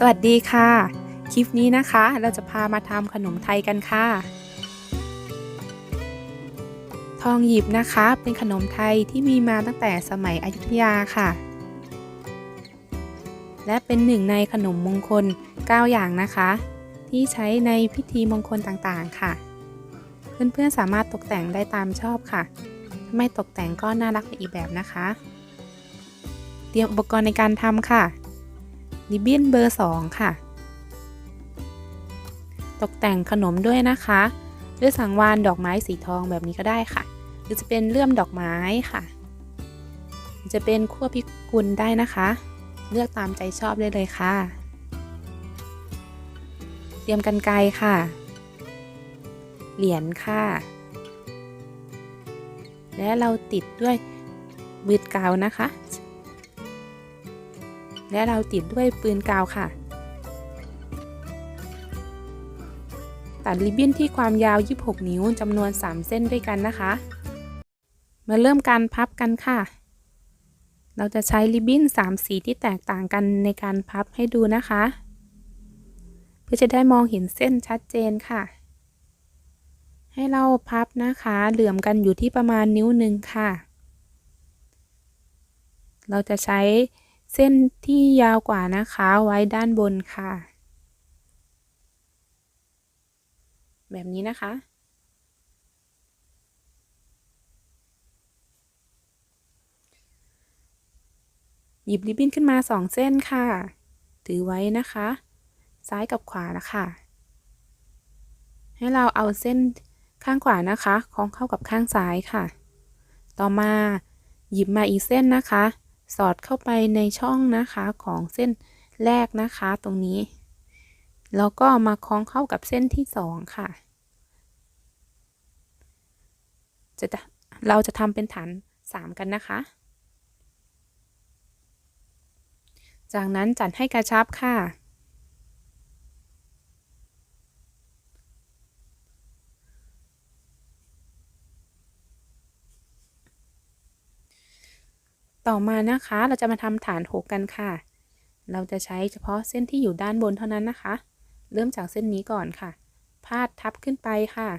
สวัสดีค่ะ คลิปนี้นะคะ เราจะพามาทำขนมไทยกันค่ะ ทองหยิบนะคะเป็นขนมไทยที่มีมาตั้งแต่สมัยอยุธยาค่ะ และเป็นหนึ่งในขนมมงคล 9 อย่างนะคะ ที่ใช้ในพิธีมงคลต่างๆค่ะ เพื่อนๆสามารถตกแต่งได้ตามชอบค่ะถ้าไม่ตกแต่งก็น่ารักไปอีกแบบนะคะ เตรียมอุปกรณ์ในการทำค่ะ ริบบิ้นเบอร์ 2 ค่ะ ตกแต่งขนมด้วยนะคะ ด้วยสังวานดอกไม้สีทองแบบนี้ก็ได้ค่ะ หรือจะเป็นเลื่อมดอกไม้ค่ะ จะเป็นขั้วพิกุลได้นะคะ เลือกตามใจชอบได้เลยค่ะ เตรียมกันไกรค่ะ เหรียญค่ะ และเราติดด้วยบืดกาวนะคะ และเราติดด้วยปืนกาวค่ะ ตัดริบบิ้นที่ความยาว 26 นิ้วจำนวน 3 เส้นด้วยกันนะคะ มาเริ่มการพับกันค่ะ เราจะใช้ริบบิ้น 3 สีที่แตกต่างกันในการพับให้ดูนะคะ เพื่อจะได้มองเห็นเส้นชัดเจนค่ะ ให้เราพับนะคะ เหลื่อมกันอยู่ที่ประมาณนิ้วหนึ่งค่ะ เราจะใช้ เส้นที่ยาวกว่านะคะไว้ด้านบนค่ะ แบบนี้นะคะ หยิบริบบิ้นขึ้นมาสองเส้นค่ะ ถือไว้นะคะ ซ้ายกับขวานะคะ ให้เราเอาเส้นข้างขวานะคะ คล้องเข้ากับข้างซ้ายค่ะ ต่อมาหยิบมาอีกเส้นนะคะ สอดเข้าไปในช่องนะคะของเส้นแรกนะคะตรงนี้ แล้วก็มาคล้องเข้ากับเส้นที่สองค่ะ จะเราจะทำเป็นฐานสามกันนะคะ จากนั้นจัดให้กระชับค่ะ ต่อมานะคะเราจะมาทำฐานหกกันค่ะ เราจะใช้เฉพาะเส้นที่อยู่ด้านบนเท่านั้นนะคะ เริ่มจากเส้นนี้ก่อนค่ะ พาดทับขึ้นไปค่ะ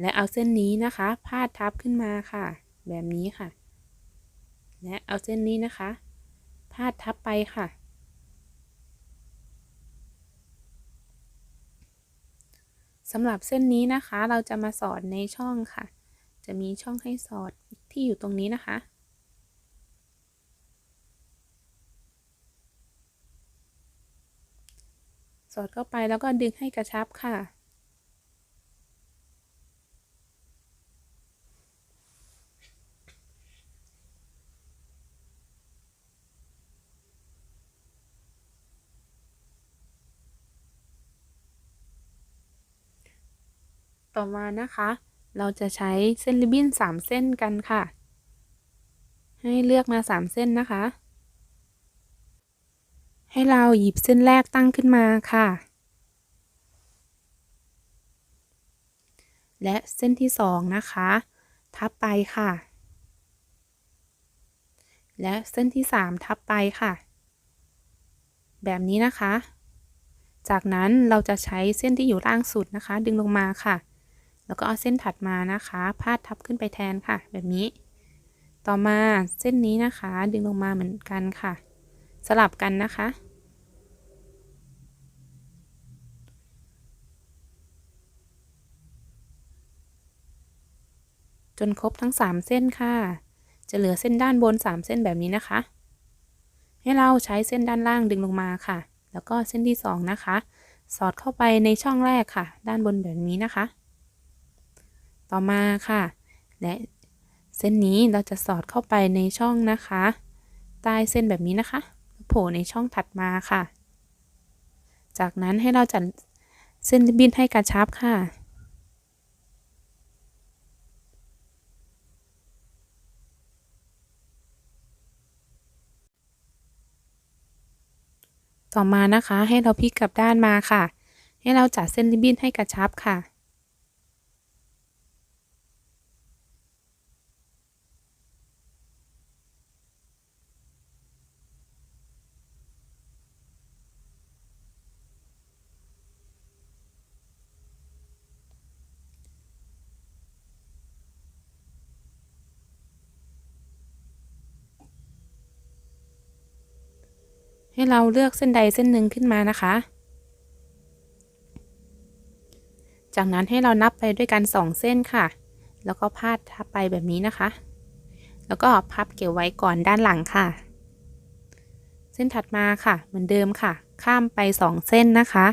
และเอาเส้นนี้นะคะ พาดทับขึ้นมาค่ะ แบบนี้ค่ะ และเอาเส้นนี้นะคะ พาดทับไปค่ะ สำหรับเส้นนี้นะคะ เราจะมาสอดในช่องค่ะ จะมีช่องให้สอด ที่อยู่ตรงนี้นะคะ สอดเข้าไปแล้วก็ดึงให้กระชับค่ะ ต่อมานะคะ เราจะใช้เส้นริบบิ้น3 เส้นกันค่ะ ให้เลือกมา 3 เส้นนะคะ ให้เราหยิบเส้นแรกตั้งขึ้นมาค่ะ และเส้นที่ 2 นะคะ ทับไปค่ะ และเส้นที่ 3 ทับไปค่ะ แบบนี้นะคะ จากนั้นเราจะใช้เส้นที่อยู่ล่างสุดนะคะ ดึงลงมาค่ะ แล้วก็เอาเส้นถัดมานะคะ พาดทับขึ้นไปแทนค่ะ แบบนี้ ต่อมาเส้นนี้นะคะ ดึงลงมาเหมือนกันค่ะ สลับกันนะคะ จนครบทั้ง 3 เส้นค่ะ จะเหลือเส้นด้านบน 3 เส้นแบบนี้นะคะ ให้เราใช้เส้นด้านล่างดึงลงมาค่ะ แล้วก็เส้นที่ 2 นะคะ สอดเข้าไปในช่องแรกค่ะ ด้านบนแบบนี้นะคะ ต่อมาค่ะ และเส้นนี้เราจะสอดเข้าไปในช่องนะคะ ใต้เส้นแบบนี้นะคะโผล่ในช่องถัดมาค่ะ จากนั้นให้เราจัดเส้นริบบิ้นให้กระชับค่ะ ต่อมานะคะให้เราพลิกกลับด้านมาค่ะ ให้เราจัดเส้นริบบิ้นให้กระชับค่ะ ให้เราเลือกเส้นใดเส้นหนึ่งขึ้นมานะคะ จากนั้นให้เรานับไปด้วยกันสองเส้นค่ะ แล้วก็พาดทับไปแบบนี้นะคะ แล้วก็พับเก็บไว้ก่อนด้านหลังค่ะ เส้นถัดมาค่ะ เหมือนเดิมค่ะ ข้ามไปสองเส้นนะคะ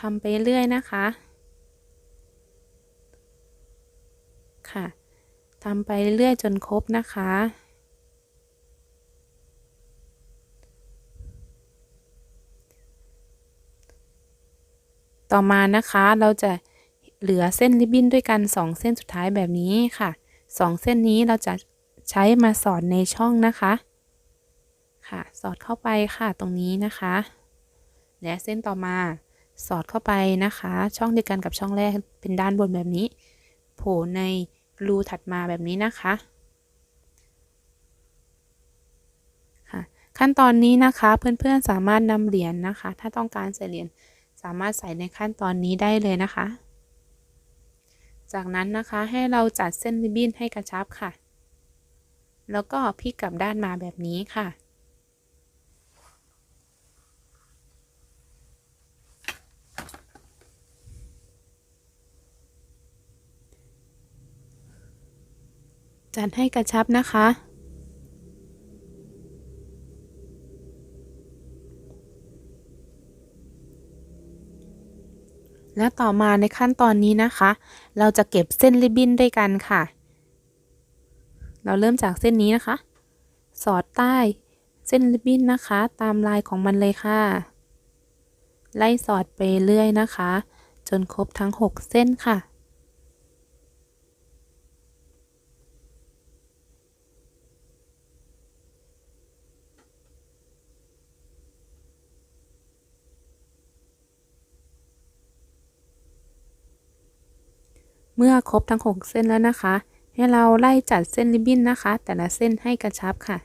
ทำไปเรื่อยนะคะค่ะทำไปเรื่อยจนครบนะคะ ต่อมานะคะเราจะเหลือเส้นริบบิ้นด้วยกัน 2 เส้นสุดท้ายแบบนี้ค่ะ 2 เส้นนี้เราจะใช้มาสอดในช่องนะคะค่ะ สอดเข้าไปค่ะตรงนี้นะคะ และเส้นต่อมาสอดเข้าไปนะคะ ช่องเดียวกันกับช่องแรกเป็นด้านบนแบบนี้ โผล่ในรูถัดมาแบบนี้นะคะค่ะ ขั้นตอนนี้นะคะเพื่อนๆสามารถนำเหรียญนนะคะ ถ้าต้องการใส่เหรียญ สามารถใส่ในขั้นตอนนี้ได้เลยนะคะ จากนั้นนะคะให้เราจัดเส้นริบบิ้นให้กระชับค่ะ แล้วก็พลิกกลับด้านมาแบบนี้ค่ะ จัดให้กระชับนะคะ และต่อมาในขั้นตอนนี้นะคะ เราจะเก็บเส้นริบบิ้นด้วยกันค่ะ เราเริ่มจากเส้นนี้นะคะ สอดใต้เส้นริบบิ้นนะคะ ตามลายของมันเลยค่ะ ไล่สอดไปเรื่อยนะคะ จนครบทั้ง 6 เส้นค่ะ เมื่อครบทั้ง 6 เส้นแล้วนะคะ ให้เราไล่จัดเส้นริบบิ้นนะคะ แต่ละเส้นให้กระชับค่ะ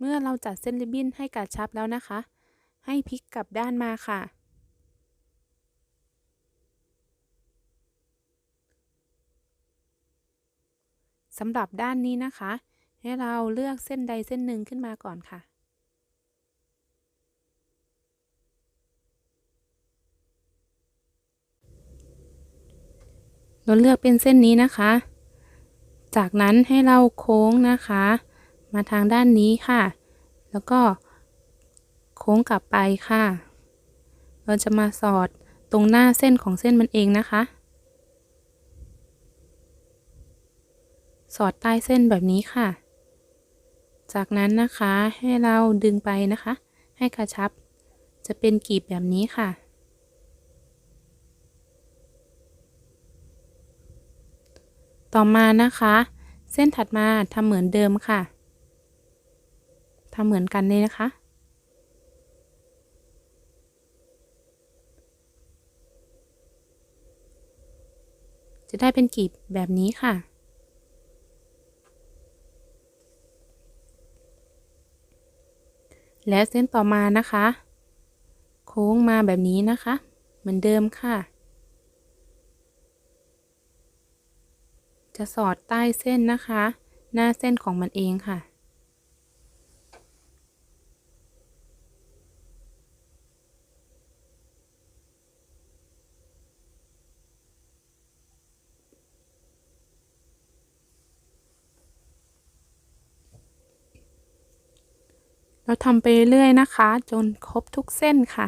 เมื่อเราจัดเส้นริบบิ้นให้กระชับแล้วนะคะ ให้พลิกกลับด้านมาค่ะ สำหรับด้านนี้นะคะ ให้เราเลือกเส้นใดเส้นหนึ่งขึ้นมาก่อนค่ะเราเลือกเป็นเส้นนี้นะคะ จากนั้นให้เราโค้งนะคะ มาทางด้านนี้ค่ะ แล้วก็ ค้งกลับไปค่ะ เราจะมาสอดตรงหน้าเส้นของเส้นมันเองนะคะ สอดใต้เส้นแบบนี้ค่ะ จากนั้นนะคะให้เราดึงไปนะคะ ให้กระชับ จะเป็นกีบแบบนี้ค่ะ ต่อมานะคะ เส้นถัดมาทำเหมือนเดิมค่ะทำเหมือนกันเลยนะคะ จะได้เป็นกลีบแบบนี้ค่ะ และเส้นต่อมานะคะ โค้งมาแบบนี้นะคะ เหมือนเดิมค่ะ จะสอดใต้เส้นนะคะ หน้าเส้นของมันเองค่ะ เราทำไปเรื่อยนะคะ จนครบทุกเส้นค่ะ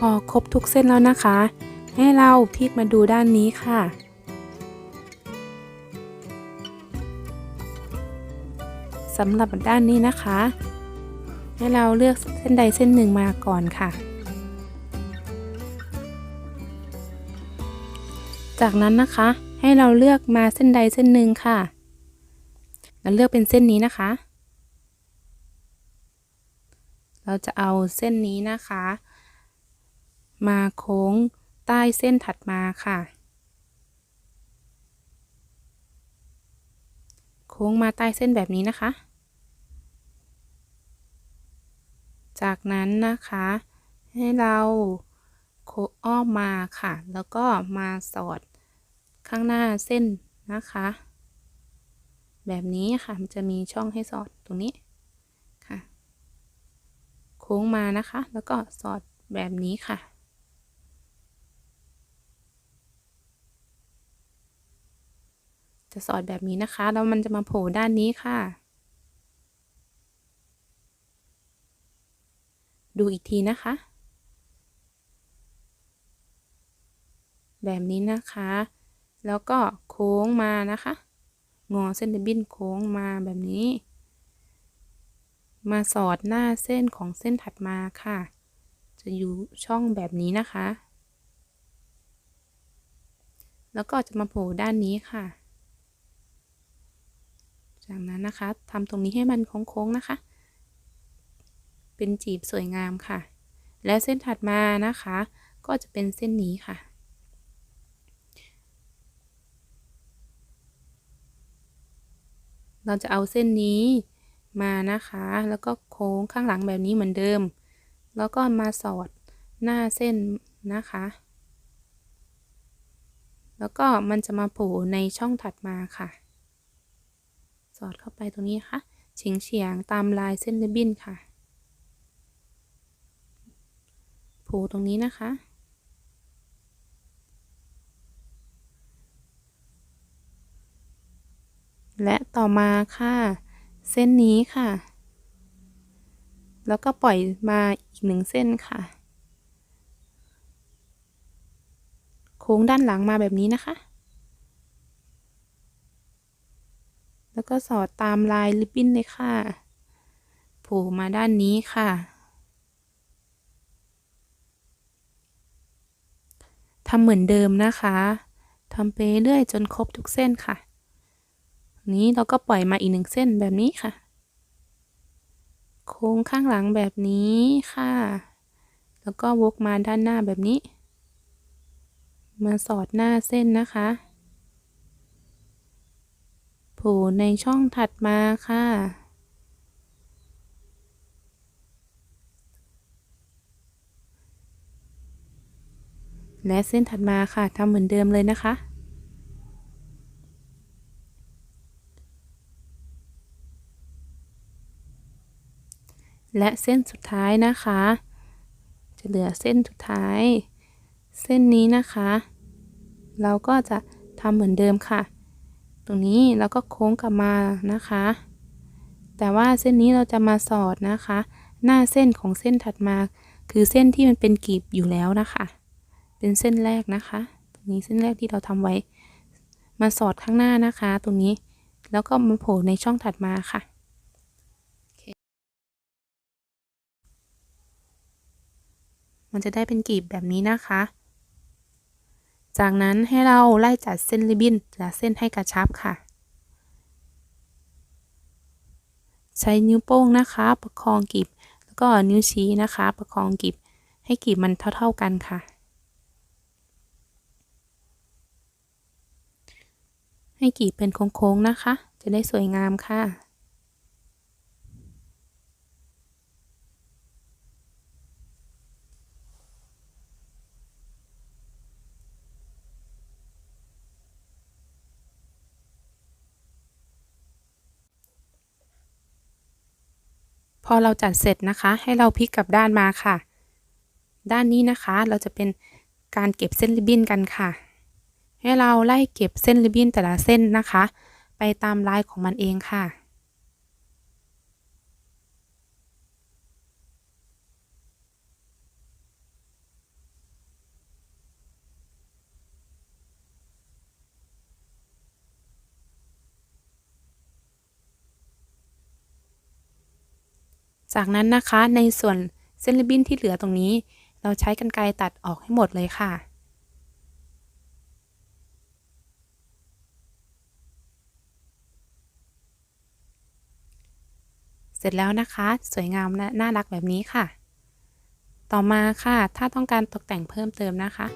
พอครบทุกเส้นแล้วนะคะ ให้เราพลิกมาดูด้านนี้ค่ะ สำหรับด้านนี้นะคะ ให้เราเลือกเส้นใดเส้นหนึ่งมาก่อนค่ะ จากนั้นนะคะให้เราเลือกมาเส้นใดเส้นหนึ่งค่ะ แล้วเลือกเป็นเส้นนี้นะคะ เราจะเอาเส้นนี้นะคะ มาโค้งใต้เส้นถัดมาค่ะ โค้งมาใต้เส้นแบบนี้นะคะ จากนั้นนะคะ ให้เราโค้งอ้อมมาค่ะ แล้วก็มาสอดข้างหน้าเส้นนะคะ แบบนี้ค่ะ มันจะมีช่องให้สอดตรงนี้ค่ะ โค้งมานะคะ แล้วก็สอดแบบนี้ค่ะ จะสอดแบบนี้นะคะ แล้วมันจะมาโผล่ด้านนี้ค่ะ ดูอีกทีนะคะ แบบนี้นะคะ แล้วก็โค้งมานะคะ งอเส้นเดบินโค้งมาแบบนี้ มาสอดหน้าเส้นของเส้นถัดมาค่ะ จะอยู่ช่องแบบนี้นะคะ แล้วก็จะมาโผล่ด้านนี้ค่ะ จากนั้นนะคะทำตรงนี้ให้มันโค้งๆนะคะ เป็นจีบสวยงามค่ะ และเส้นถัดมานะคะ ก็จะเป็นเส้นนี้ค่ะ เราจะเอาเส้นนี้มานะคะ แล้วก็โค้งข้างหลังแบบนี้เหมือนเดิม แล้วก็มาสอดหน้าเส้นนะคะ แล้วก็มันจะมาโผล่ในช่องถัดมาค่ะ อดเข้าไปตรงนี้ค่ะเฉียงเฉียงตามลายเส้นริบบิ้นค่ะผล่ตรงนี้นะคะ และต่อมาค่ะ เส้นนี้ค่ะ แล้วก็ปล่อยมาอีกหนึ่งเส้นค่ะ โค้งด้านหลังมาแบบนี้นะคะ แล้วก็สอดตามลายริบบิ้นเลยค่ะโผล่มาด้านนี้ค่ะทำเหมือนเดิมนะคะทำไปเรื่อยจนครบทุกเส้นค่ะ นี้เราก็ปล่อยมาอีกหนึ่งเส้นแบบนี้ค่ะ โค้งข้างหลังแบบนี้ค่ะ แล้วก็วกมาด้านหน้าแบบนี้ มาสอดหน้าเส้นนะคะ โผล่ในช่องถัดมาค่ะ และเส้นถัดมาค่ะทำเหมือนเดิมเลยนะคะและเส้นสุดท้ายนะคะ จะเหลือเส้นสุดท้าย เส้นนี้นะคะ เราก็จะทำเหมือนเดิมค่ะ รงนี้เราก็โค้งกลับมานะคะ แต่ว่าเส้นนี้เราจะมาสอดนะคะ หน้าเส้นของเส้นถัดมา คือเส้นที่มันเป็นกีบอยู่แล้วนะคะ เป็นเส้นแรกนะคะ ตรงนี้เส้นแรกที่เราทำไว้ มาสอดข้างหน้านะคะ ตรงนี้แล้วก็มาโผล่ในช่องถัดมาค่ะมันจะได้เป็นกีบแบบนี้นะคะ จากนั้นให้เราไล่จัดเส้นริบบิ้นจัดเส้นให้กระชับค่ะ ใช้นิ้วโป้งนะคะ ประคองกีบ แล้วก็นิ้วชี้นะคะ ประคองกีบ ให้กีบมันเท่า ๆกันค่ะ ให้กีบเป็นโค้งๆนะคะ จะได้สวยงามค่ะ อเราจัดเสร็จนะคะ ให้เราพลิกกลับด้านมาค่ะ ด้านนี้นะคะเราจะเป็นการเก็บเส้นริบบิ้นกันค่ะ ให้เราไล่เก็บเส้นริบบิ้นแต่ละเส้นนะคะ ไปตามลายของมันเองค่ะ จากนั้นนะคะในส่วนเส้นริบบิ้นที่เหลือตรงนี้ เราใช้กรรไกรตัดออกให้หมดเลยค่ะ เสร็จแล้วนะคะ สวยงามและน่ารักแบบนี้ค่ะ ต่อมาค่ะ ถ้าต้องการตกแต่งเพิ่มเติมนะคะ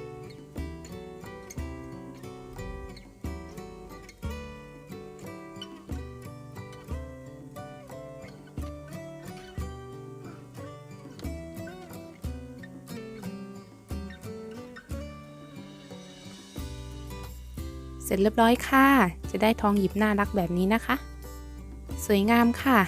เสร็จเรียบร้อยค่ะ จะได้ทองหยิบน่ารักแบบนี้นะคะ สวยงามค่ะ